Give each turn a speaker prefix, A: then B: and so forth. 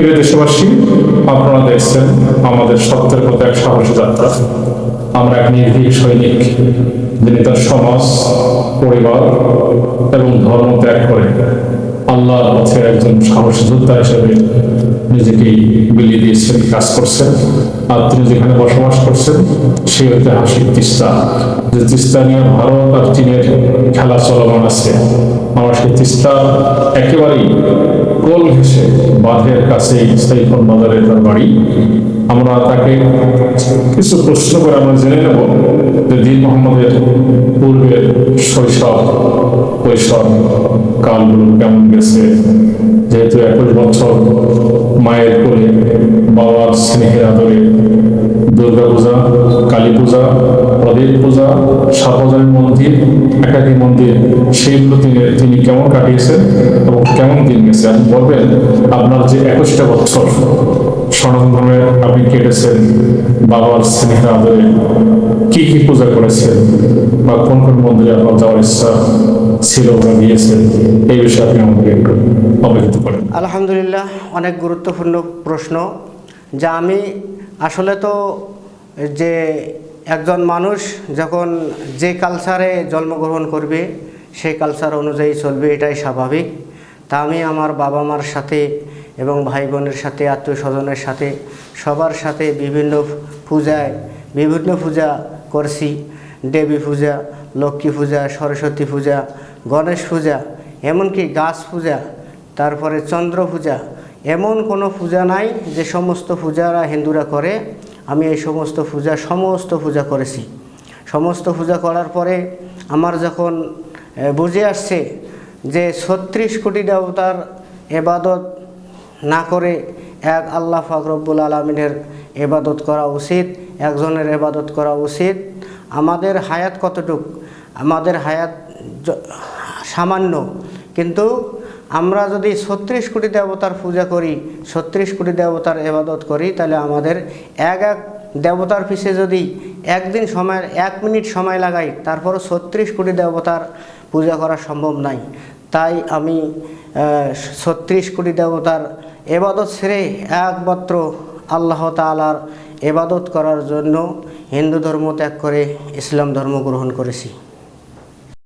A: প্রিয় দেশবাসী, আপনারা দেখছেন আমাদের সত্যের পথে এক সাহসী যাত্রা। আমরা এক নির্ভীক সৈনিক যিনি তার সমাজ, পরিবার এবং ধর্ম ত্যাগ করে আল্লাহর পথে একজন সাহসী যোদ্ধা হিসেবে নিজেকেই বিলিয়ে দিয়েছেন, কাজ করছেন। আর তিনি যেখানে বসবাস করছেন সেই ঐতিহাসিক তিস্তা। যে তিস্তা নিয়ে ভারত আর চীনের খেলা চলমান আছে আমার সেই তিস্তা একেবারেই কোল ঘেসে বাঁধের কাছে স্থায়ীফোন বাজারে তার বাড়ি। আমরা তাকে কিছু প্রশ্ন করে আমরা জেনে নেব যে দিন মোহাম্মদের পূর্বের শৈশব কৈশব কালগুলো কেমন গেছে। যেহেতু একুশ বছর মায়ের কোলে বাবার পূজা কালী পূজা, প্রদীপ পূজা সাপজারি মন্দির একাধিক মন্দির সেইগুলো তিনি তিনি কেমন কাটিয়েছেন এবং কেমন দিন গেছে? আপনি বলবেন, আপনার যে একুশটা বছর সনাতন ধর্মে আপনি কেটেছেন, বাবার স্নেহের আদরে কি কি পূজা করেছেন বা কোন কোন মন্দিরে আপনার যাওয়ার ইচ্ছা ছিল বা গিয়েছেন, এই বিষয়ে আপনি আমাকে একটু অবহিত করেন।
B: আলহামদুলিল্লাহ, অনেক গুরুত্বপূর্ণ প্রশ্ন। যা আমি, আসলে তো যে একজন মানুষ যখন যে কালচারে জন্মগ্রহণ করবে সেই কালচার অনুযায়ী চলবে, এটাই স্বাভাবিক। তা আমি আমার বাবা মার সাথে এবং ভাই বোনের সাথে আত্মীয় স্বজনের সাথে, সবার সাথে বিভিন্ন পূজায়, বিভিন্ন পূজা করছি। দেবী পূজা, লক্ষ্মী পূজা, সরস্বতী পূজা, গণেশ পূজা, এমনকি গাছ পূজা, তারপরে চন্দ্র পূজা, এমন কোনো পূজা নাই যে সমস্ত পূজারা হিন্দুরা করে। আমি এই সমস্ত পূজা সমস্ত পূজা করেছি। সমস্ত পূজা করার পরে আমার যখন বুঝে আসছে যে ছত্রিশ কোটি দেবতার এবাদত না করে এক আল্লাহ ফাকরব্বুল আলমিনের এবাদত করা উচিত, একজনের এবাদত করা উচিত, আমাদের হায়াত কতটুক? আমাদের হায়াত সামান্য। কিন্তু আমরা যদি ছত্রিশ কোটি দেবতার পূজা করি, ছত্রিশ কোটি দেবতার এবাদত করি, তাহলে আমাদের এক এক দেবতার পিছে যদি একদিন সময়, এক মিনিট সময় লাগাই, তারপরও ছত্রিশ কোটি দেবতার পূজা করা সম্ভব নাই। তাই আমি ছত্রিশ কোটি দেবতার এবাদত ছেড়ে একমাত্র আল্লাহ তালার এবাদত করার জন্য হিন্দু ধর্ম ত্যাগ করে ইসলাম ধর্ম গ্রহণ করেছি।